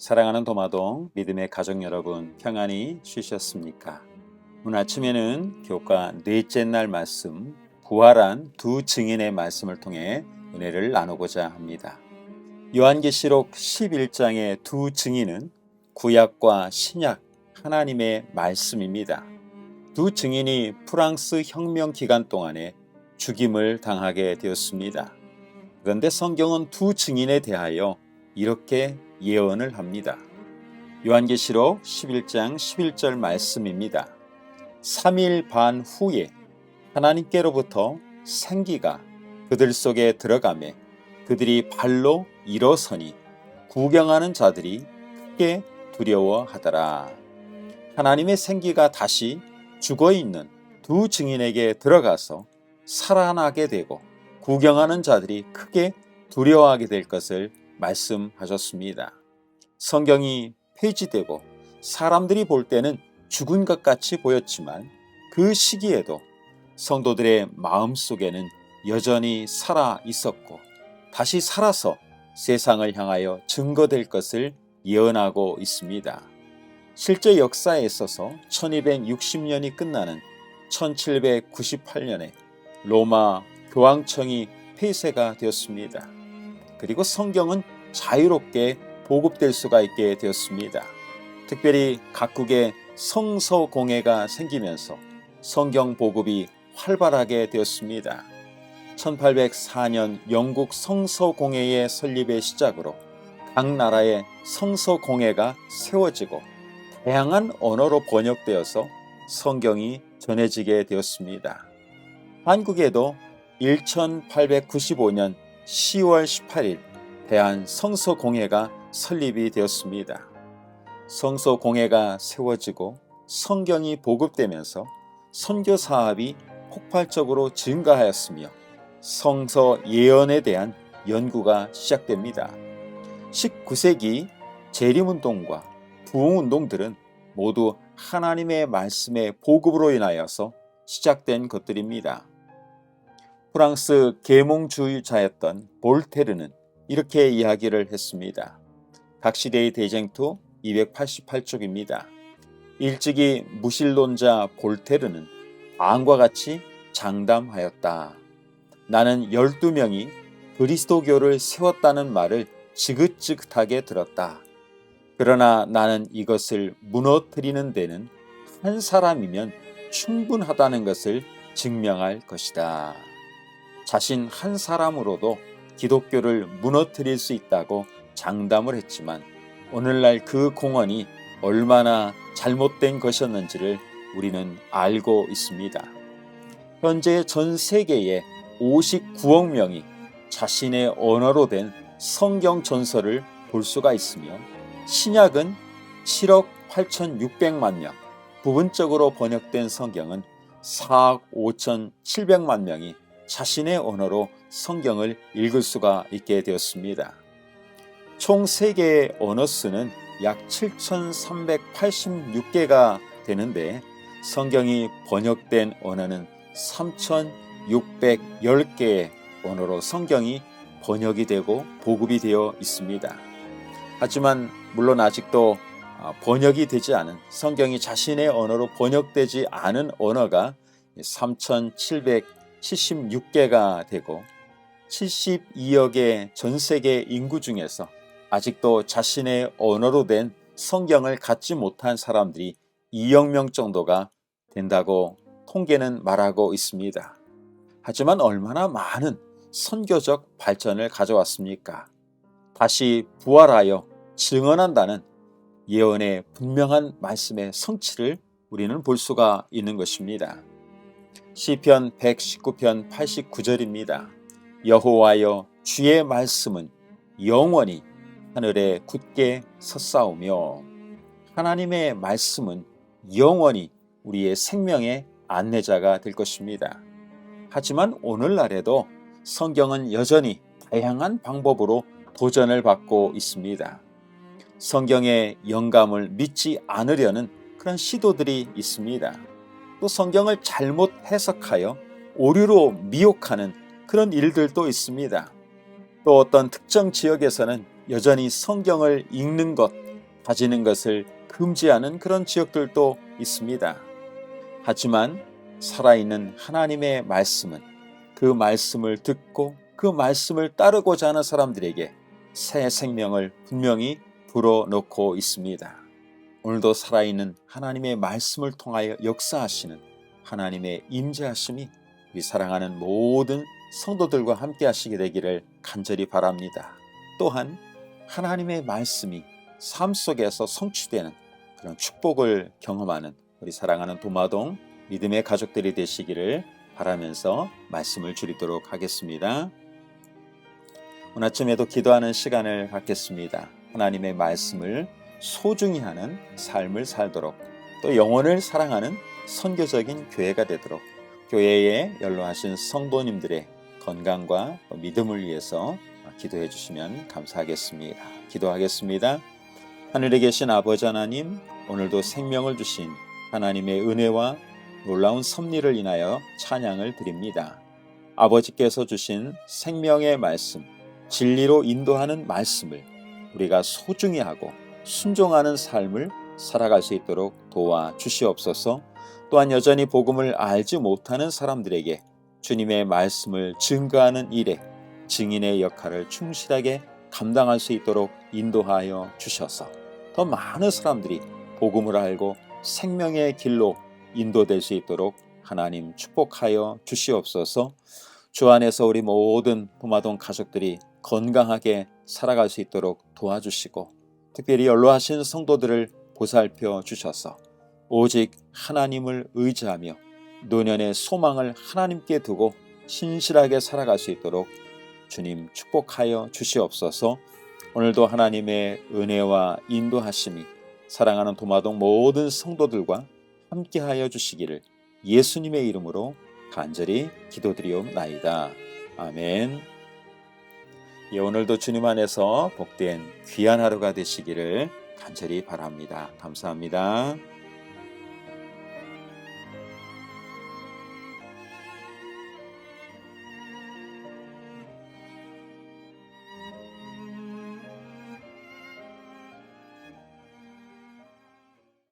사랑하는 도마동 믿음의 가족 여러분 평안히 쉬셨습니까? 오늘 아침에는 교과 넷째 날 말씀 부활한 두 증인의 말씀을 통해 은혜를 나누고자 합니다. 요한계시록 11장의 두 증인은 구약과 신약 하나님의 말씀입니다. 두 증인이 프랑스 혁명 기간 동안에 죽임을 당하게 되었습니다. 그런데 성경은 두 증인에 대하여 이렇게 예언을 합니다. 요한계시록 11장 11절 말씀입니다. 3일 반 후에 하나님께로부터 생기가 그들 속에 들어가매 그들이 발로 일어서니 구경하는 자들이 크게 두려워하더라. 하나님의 생기가 다시 죽어 있는 두 증인에게 들어가서 살아나게 되고 구경하는 자들이 크게 두려워하게 될 것을 말씀하셨습니다. 성경이 폐지되고 사람들이 볼 때는 죽은 것 같이 보였지만 그 시기에도 성도들의 마음 속에는 여전히 살아 있었고 다시 살아서 세상을 향하여 증거될 것을 예언하고 있습니다. 실제 역사에 있어서 1260년이 끝나는 1798년에 로마 교황청이 폐쇄가 되었습니다. 그리고 성경은 자유롭게 보급될 수가 있게 되었습니다. 특별히 각국에 성서 공회가 생기면서 성경 보급이 활발하게 되었습니다. 1804년 영국 성서 공회의 설립의 시작으로 각 나라의 성서 공회가 세워지고 다양한 언어로 번역되어서 성경이 전해지게 되었습니다. 한국에도 1895년 10월 18일 대한 성서공회가 설립이 되었습니다. 성서공회가 세워지고 성경이 보급되면서 선교 사업이 폭발적으로 증가하였으며 성서 예언에 대한 연구가 시작됩니다. 19세기 재림운동과 부흥운동들은 모두 하나님의 말씀의 보급으로 인하여서 시작된 것들입니다. 프랑스 계몽주의자였던 볼테르는 이렇게 이야기를 했습니다. 각 시대의 대쟁투 288쪽입니다. 일찍이 무신론자 볼테르는 다음과 같이 장담하였다. 나는 12명이 그리스도교를 세웠다는 말을 지긋지긋하게 들었다. 그러나 나는 이것을 무너뜨리는 데는 한 사람이면 충분하다는 것을 증명할 것이다. 자신 한 사람으로도 기독교를 무너뜨릴 수 있다고 장담을 했지만 오늘날 그 공언이 얼마나 잘못된 것이었는지를 우리는 알고 있습니다. 현재 전 세계에 59억 명이 자신의 언어로 된 성경 전설을 볼 수가 있으며 신약은 7억 8,600만 명, 부분적으로 번역된 성경은 4억 5,700만 명이 자신의 언어로 성경을 읽을 수가 있게 되었습니다. 총 세계의 언어 수는 약 7,386개가 되는데 성경이 번역된 언어는 3,610개의 언어로 성경이 번역이 되고 보급이 되어 있습니다. 하지만 물론 아직도 번역이 되지 않은 성경이 자신의 언어로 번역되지 않은 언어가 3,776개가 되고 72억의 전 세계 인구 중에서 아직도 자신의 언어로 된 성경을 갖지 못한 사람들이 2억 명 정도가 된다고 통계는 말하고 있습니다. 하지만 얼마나 많은 선교적 발전을 가져왔습니까? 다시 부활하여 증언한다는 예언의 분명한 말씀의 성취를 우리는 볼 수가 있는 것입니다. 시편 119편 89절입니다. 여호와여 주의 말씀은 영원히 하늘에 굳게 섰사오며 하나님의 말씀은 영원히 우리의 생명의 안내자가 될 것입니다. 하지만 오늘날에도 성경은 여전히 다양한 방법으로 도전을 받고 있습니다. 성경의 영감을 믿지 않으려는 그런 시도들이 있습니다. 또 성경을 잘못 해석하여 오류로 미혹하는 그런 일들도 있습니다. 또 어떤 특정 지역에서는 여전히 성경을 읽는 것, 가지는 것을 금지하는 그런 지역들도 있습니다. 하지만 살아있는 하나님의 말씀은 그 말씀을 듣고 그 말씀을 따르고자 하는 사람들에게 새 생명을 분명히 불어넣고 있습니다. 오늘도 살아있는 하나님의 말씀을 통하여 역사하시는 하나님의 임재하심이 우리 사랑하는 모든 성도들과 함께 하시게 되기를 간절히 바랍니다. 또한 하나님의 말씀이 삶 속에서 성취되는 그런 축복을 경험하는 우리 사랑하는 도마동 믿음의 가족들이 되시기를 바라면서 말씀을 줄이도록 하겠습니다. 오늘 아침에도 기도하는 시간을 갖겠습니다. 하나님의 말씀을 소중히 하는 삶을 살도록 또 영혼을 사랑하는 선교적인 교회가 되도록 교회에 연로하신 성도님들의 건강과 믿음을 위해서 기도해 주시면 감사하겠습니다. 기도하겠습니다. 하늘에 계신 아버지 하나님, 오늘도 생명을 주신 하나님의 은혜와 놀라운 섭리를 인하여 찬양을 드립니다. 아버지께서 주신 생명의 말씀, 진리로 인도하는 말씀을 우리가 소중히 하고 순종하는 삶을 살아갈 수 있도록 도와 주시옵소서. 또한 여전히 복음을 알지 못하는 사람들에게 주님의 말씀을 증거하는 일에 증인의 역할을 충실하게 감당할 수 있도록 인도하여 주셔서 더 많은 사람들이 복음을 알고 생명의 길로 인도될 수 있도록 하나님 축복하여 주시옵소서. 주 안에서 우리 모든 도마동 가족들이 건강하게 살아갈 수 있도록 도와주시고 특별히 연로하신 성도들을 보살펴 주셔서 오직 하나님을 의지하며 노년의 소망을 하나님께 두고 신실하게 살아갈 수 있도록 주님 축복하여 주시옵소서. 오늘도 하나님의 은혜와 인도하심이 사랑하는 도마동 모든 성도들과 함께하여 주시기를 예수님의 이름으로 간절히 기도드리옵나이다. 아멘. 예, 오늘도 주님 안에서 복된 귀한 하루가 되시기를 간절히 바랍니다. 감사합니다.